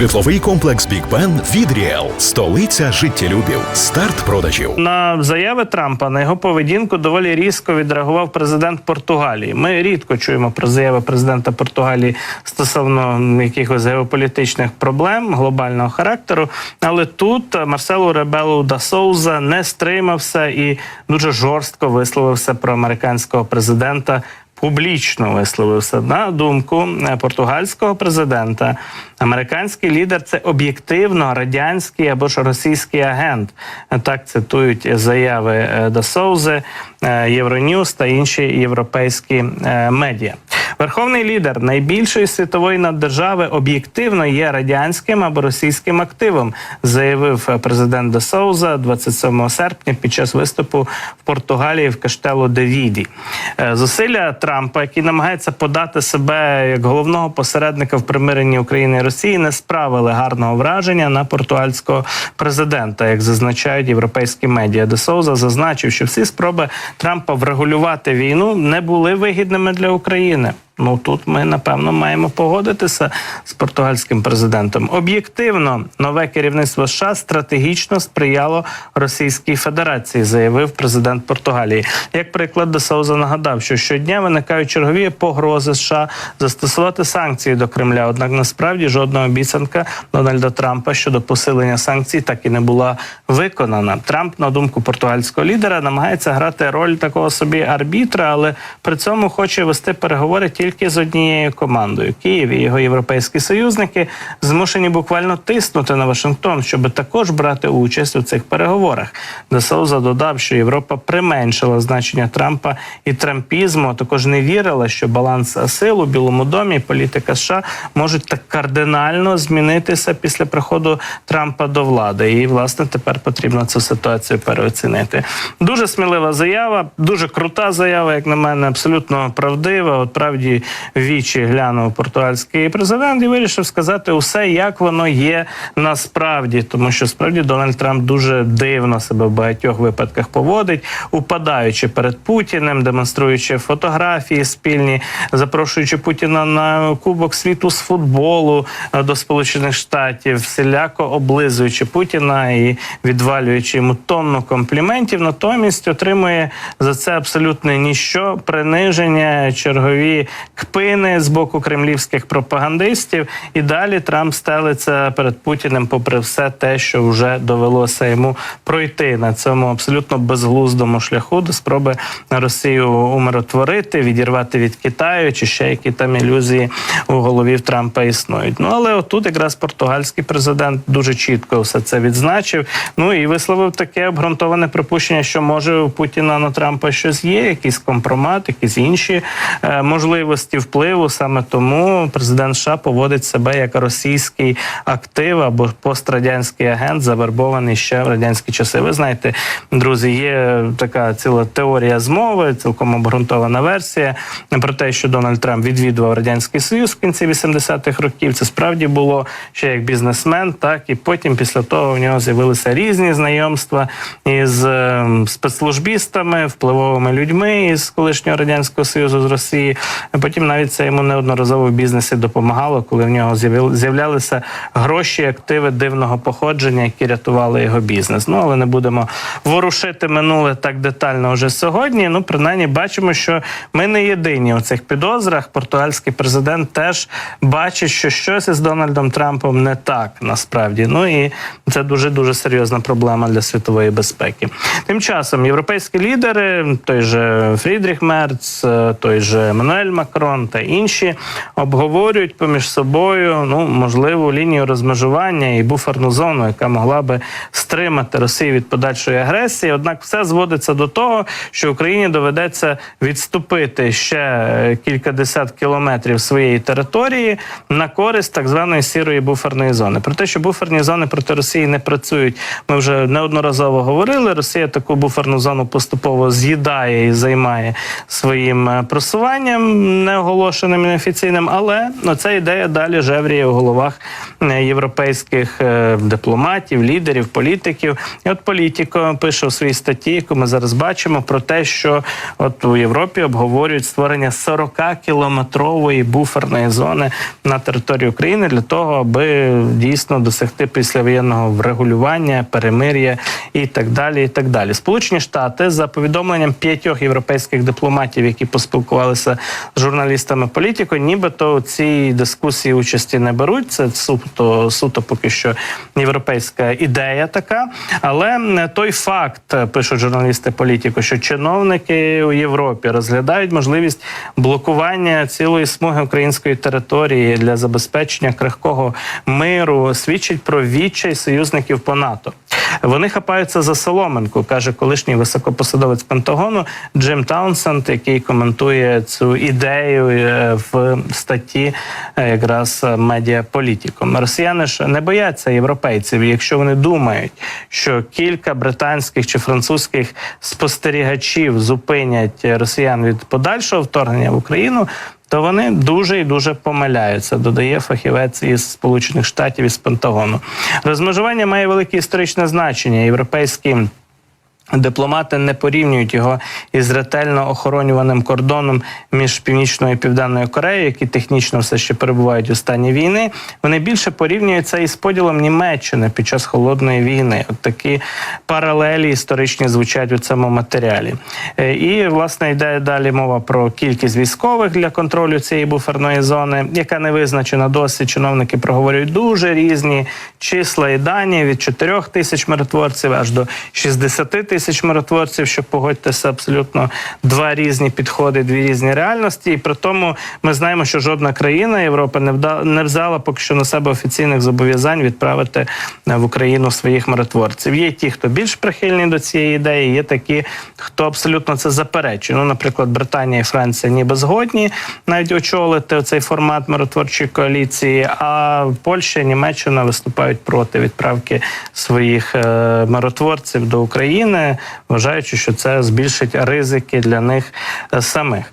Житловий комплекс Бік Бен від Ріел. Столиця життєлюбів. Старт продажів. На заяви Трампа на його поведінку доволі різко відреагував президент Португалії. Ми рідко чуємо про заяви президента Португалії стосовно якихось геополітичних проблем глобального характеру. Але тут Марсело Ребелу да Соуза не стримався і дуже жорстко висловився про американського президента. Публічно висловився на думку е, португальського президента. Американський лідер це об'єктивно радянський або ж російський агент. Так цитують заяви е, Дасоузи, е, Євроньюз та інші європейські медіа. Верховний лідер найбільшої світової наддержави об'єктивно є радянським або російським активом, заявив президент Де Соуза 27 серпня під час виступу в Португалії в Каштело де Віді. Е, Зусилля Трампа, який намагається подати себе як головного посередника в примиренні України і Росії, не справили гарного враження на португальського президента, як зазначають європейські медіа. Де Соуза зазначив, що всі спроби Трампа врегулювати війну не були вигідними для України. Ну тут ми напевно маємо погодитися з португальським президентом. Об'єктивно, нове керівництво США стратегічно сприяло Російській Федерації, заявив президент Португалії. Як приклад, Десауза нагадав, що щодня виникають чергові погрози США застосувати санкції до Кремля. Однак насправді жодна обіцянка Дональда Трампа щодо посилення санкцій так і не була виконана. Трамп, на думку португальського лідера, намагається грати роль такого собі арбітра, але при цьому хоче вести переговори тільки з однією командою. Київ і його європейські союзники змушені буквально тиснути на Вашингтон, щоб також брати участь у цих переговорах. Десоуза додав, що Європа применшила значення Трампа і трампізму, а також не вірила, що баланс сил у Білому домі і політика США можуть так кардинально змінитися після приходу Трампа до влади. І власне тепер потрібно цю ситуацію переоцінити. Дуже смілива заява, дуже крута заява, як на мене, абсолютно правдива. От правді вічі глянув португальський президент і вирішив сказати усе, як воно є насправді, тому що справді Дональд Трамп дуже дивно себе в багатьох випадках поводить, упадаючи перед Путіним, демонструючи фотографії спільні, запрошуючи Путіна на Кубок світу з футболу е, до Сполучених Штатів, всіляко облизуючи Путіна і відвалюючи йому тонну компліментів. Натомість отримує за це абсолютно ніщо, приниження, чергові кпини з боку кремлівських пропагандистів. І далі Трамп стелиться перед Путіним, попри все те, що вже довелося йому пройти на цьому абсолютно безглуздому шляху до спроби Росію умиротворити, відірвати від Китаю, чи ще які там ілюзії у голові Трампа існують. Ну але отут якраз португальський президент дуже чітко все це відзначив. Ну і висловив таке обґрунтоване припущення, що може у Путіна на Трампа щось є, якийсь компромат, якісь інші е, можливості впливу. Саме тому президент США поводить себе як російський актив або пострадянський агент, завербований ще в радянські часи. Ви знаєте, друзі, є така ціла теорія змови, цілком обґрунтована версія про те, що Дональд Трамп відвідував радянський союз в кінці 80-х років. Це справді було ще як бізнесмен, так і потім, після того, в нього з'явилися різні знайомства із е, спецслужбістами, впливовими людьми із колишнього радянського союзу з Росії. Потім навіть це йому неодноразово в бізнесі допомагало, коли в нього з'являлися гроші, активи дивного походження, які рятували його бізнес. Ну але не будемо ворушити минуле так детально вже сьогодні. Ну, принаймні, бачимо, що ми не єдині у цих підозрах. Португальський президент теж бачить, що щось із Дональдом Трампом не так насправді. Ну і це дуже дуже серйозна проблема для світової безпеки. Тим часом європейські лідери, той же Фрідріх Мерц, е, той же Еммануель Макрон та інші обговорюють поміж собою ну можливу лінію розмежування і буферну зону, яка могла би стримати Росію від подальшої агресії. Однак, все зводиться до того, що Україні доведеться відступити ще е, кількадесят кілометрів своєї території на користь так званої сірої буферної зони. Про те, що буферні зони проти Росії не працюють, ми вже неодноразово говорили. Росія таку буферну зону поступово з'їдає і займає своїм е, просуванням неоголошеним і неофіційним, але ну, ця ідея далі жевріє у головах е, європейських е, дипломатів, лідерів, політиків. І от політико пише у своїй статті, яку ми зараз бачимо, про те, що от у Європі обговорюють створення 40-кілометрової буферної зони на території України для того, аби дійсно досягти післявоєнного врегулювання, перемир'я і так далі. І так далі. Сполучені Штати за повідомленням п'ятьох європейських дипломатів, які поспілкувалися з журналістами політико, нібито у цій дискусії участі не беруть. Це суто суто поки що європейська ідея така. Але м, той факт, е, пишуть журналісти політико, що чиновники у Європі розглядають можливість блокування цілої смуги української території для забезпечення крихкого миру, свідчить про відчай союзників по НАТО. Вони хапаються за соломинку, каже колишній високопосадовець Пентагону Джим Таунсенд, який коментує цю ідею е, в статті е, якраз медіаполітіком. Росіяни ж не бояться європейців, якщо вони думають, що кілька британських чи французьких спостерігачів зупинять росіян від подальшого вторгнення в Україну. То вони дуже і дуже помиляються, додає фахівець із Сполучених Штатів із Пентагону. Розмежування має велике історичне значення. Європейські Дипломати не порівнюють його із ретельно охоронюваним кордоном між північною і південною Кореєю, які технічно все ще перебувають у стані війни. Вони більше порівнюють це із поділом Німеччини під час холодної війни. От такі паралелі історичні звучать у цьому матеріалі. Е, І власне йде далі мова про кількість військових для контролю цієї буферної зони, яка не визначена досі. Чиновники проговорюють дуже різні числа і дані від 4 тисяч миротворців аж до 60 тисяч миротворців, що погодьтеся, абсолютно два різні підходи, дві різні реальності. І при тому ми знаємо, що жодна країна Європи не вда не взяла поки що на себе офіційних зобов'язань відправити е, в Україну своїх миротворців. Є ті, хто більш прихильні до цієї ідеї, є такі, хто абсолютно це заперечує. Ну, наприклад, Британія і Франція ніби згодні навіть очолити цей формат миротворчої коаліції. А Польща Німеччина виступають проти відправки своїх е, миротворців до України, вважаючи, що це збільшить ризики для них е, самих.